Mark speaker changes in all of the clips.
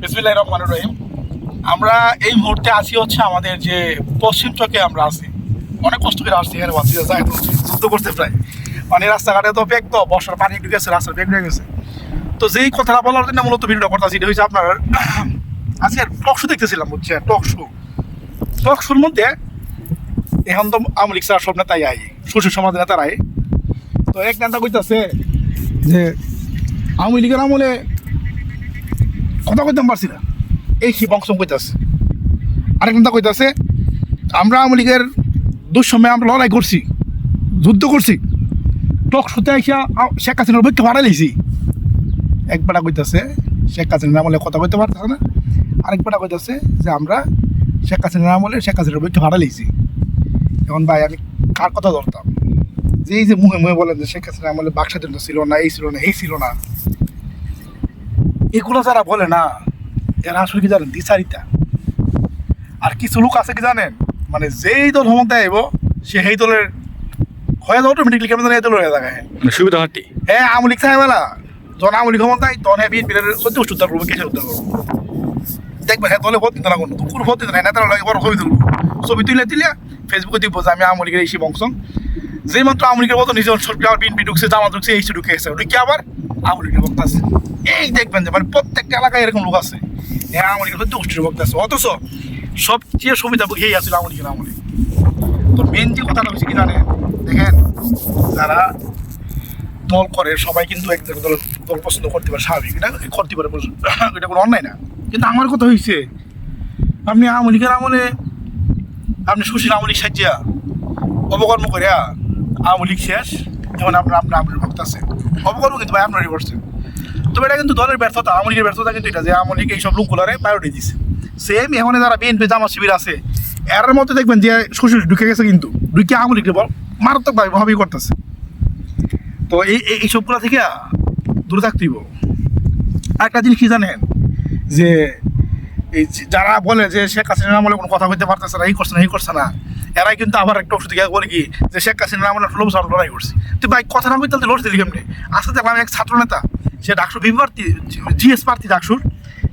Speaker 1: বিসমিল্লাহির রহমানির রহিম। আমরা এই মুহূর্তে আছি হচ্ছে আমাদের যে পশ্চিম চকে আমরা আছি। অনেক কষ্ট করে আসছি এখানে বাঁচি যাই যুদ্ধ করতে প্রায় মানে রাস্তাঘাটে তো ব্যাগ তো, বর্ষার পানি একটু গেছে রাস্তার ব্যাগ হয়ে গেছে। তো যেই কথাটা বলার জন্য মূলত ভিডিওটা করতেছি, এটা হচ্ছে আপনার, আজকে টক শো দেখতেছিলাম হচ্ছে টক শো। টক শোর মধ্যে এখন তো আওয়ামী লীগ সব নেতাই আই শ্বশুর সমাজ নেতারাই। তো এক নেতা কইতাছে যে, আওয়ামী লীগের আমলে কথা কইতাম পারছি না। এই সে বংশম কইতাছে। আরেক কইতাছে, আমরা আওয়ামী লীগের দুঃসময়ে আমরা লড়াই করছি, যুদ্ধ করছি। টক শুতে আইসা শেখ হাসিনার পক্ষে ভাড়া লিছি এক বেটা কইতাছে, শেখ হাসিনার আমলে কথা কইতে পারতেছে না। আরেক বেটা কইতাছে, যে আমরা শেখ হাসিনার আমলে শেখ হাসিনার পক্ষে ভাড়া লিছি এখন ভাই, আমি কার কথা ধরতাম? যে এই যে মুহে মুহে বলেন যে শেখ হাসিনা আমলে বাক স্বাধীনতা ছিল না, এই ছিল না, এই ছিল না। এগুলো যারা বলে না এরা আসলে কি জানেন দিশারিতা আর কিছু লোক আছে কি জানেন মানে যেই দল ক্ষমতায় আইব সে সেই দলের হয়ে যাবে অটোমেটিকলি কেমন জানি এই দল হয়ে থাকে
Speaker 2: মানে সুবিধা হাঁটি
Speaker 1: হ্যাঁ আওয়ামী লীগ সাহেবেলা যখন আওয়ামী লীগ ক্ষমতায় তখন হ্যাঁ বিএনপির সত্যি উত্তর করব কেসে উত্তর করব। দেখবে হ্যাঁ দলে ভোট দিতে না কোনো ভোট দিতে না নেতারা লাগে বড় ছবি তুলবো। ছবি তুলে দিলে ফেসবুকে দিব যে আমি আওয়ামী লীগের এই বংশ যেই মাত্র আওয়ামী লীগের মতো নিজের সরকার বিএনপি ঢুকছে জামাত ঢুকছে এই ঢুকে এসে ঢুকে আবার আওয়ামী লীগের বক্তা আছে। এই দেখবেন যে মানে প্রত্যেকটা এলাকায় এরকম লোক আছে। হ্যাঁ আওয়ামী লীগের সত্যি বক্তা আছে। অথচ সবচেয়ে সুবিধা এই আছে আওয়ামী লীগের আমলে। তো মেন যে কথাটা হচ্ছে কি জানেন? দেখেন, যারা দল করে, সবাই কিন্তু এক দল দল পছন্দ করতে পারে, স্বাভাবিক। এটা করতে পারে এটা কোনো অন্যায় না। কিন্তু আমার কথা হয়েছে আপনি আওয়ামী আমলে আপনি সুশীল আওয়ামী লীগ সাজিয়া অবকর্ম করিয়া আওয়ামী লীগ শেষ। এখন আপনার আপনার আপনার ভক্ত আছে। অবকর্ম কিন্তু ভাই আপনারই করছে। তবে এটা কিন্তু দলের ব্যর্থতা, আওয়ামী লীগের ব্যর্থতা কিন্তু এটা যে আওয়ামী লীগ এইসব লোকগুলারে প্রায়োরিটি দিচ্ছে সেম এখন যারা বিএনপি জামাত শিবির আছে, এর মধ্যে দেখবেন যে সুশীল ঢুকে গেছে কিন্তু, ঢুকে আওয়ামী লীগকে বল মারাত্মকভাবে ভাবেই করতেছে। তো এই, এই- এইসবগুলো থেকে দূরে থাকতে একটা জিনিস কি জানেন? যে এই যারা বলে যে শেখ হাসিনার আমলে কোনো কথা কইতে পারতেছে না, এই করছে না, এই করছে না এরাই কিন্তু আবার একটা ওষুধ গিয়ে বলে কি যে শেখ হাসিনার আমলে ষোলো বছর আমরা লড়াই করছি। তুই ভাই কথা না কইতে লড়তে দিলি কেমনি? আসতে দেখলাম এক ছাত্র নেতা সে ডাকসুর বিপি প্রার্থী জিএস প্রার্থী ডাকসুর।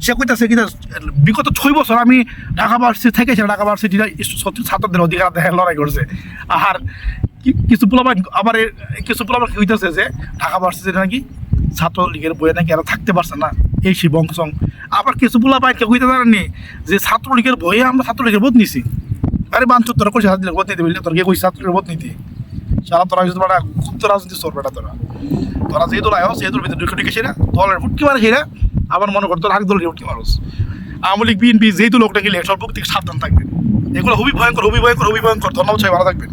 Speaker 1: সে কইতাছে কি যে, বিগত ছয় বছর আমি ঢাকা ভার্সিটি থেকে সে ঢাকা ভার্সিটির ছাত্রদের অধিকার দেখে লড়াই করছে। আর কি- কিছু পোলাবার আবার কিছু পোলাবার কি হইতেছে যে, ঢাকা ভার্সিটি নাকি ছাত্রলীগের বইয়ে নাকি এরা থাকতে পারছে না, এই সেই আবার কিছু পোলা পাই কেউ হইতে পারেননি যে, ছাত্রলীগের বইয়ে আমরা ছাত্রলীগের বোধ নিছি। আরে বাঞ্চুর তোরা করছে দিলে বোধ নিতে বুঝলি তোর কে কই ছাত্রলীগের বোধ নিতে। সারা তোরা কিছু বেটা খুব তো রাজনীতি সর বেটা তোরা। তোরা যে দল আয়ো সেই দল ভিতরে ঢুকে সেরা দলের ফুটকি মারে সেরা আবার মনে কর তোর আরেক দলের ফুটকি মারস। আওয়ামী লীগ, বিএনপি, যেহেতু লোকটা গেলে থেকে সাবধান থাকবেন। এগুলো খুবই ভয়ঙ্কর খুবই ভয়ঙ্কর খুবই ভয়ঙ্কর। ধন্যবাদ সবাই, ভালো থাকবেন।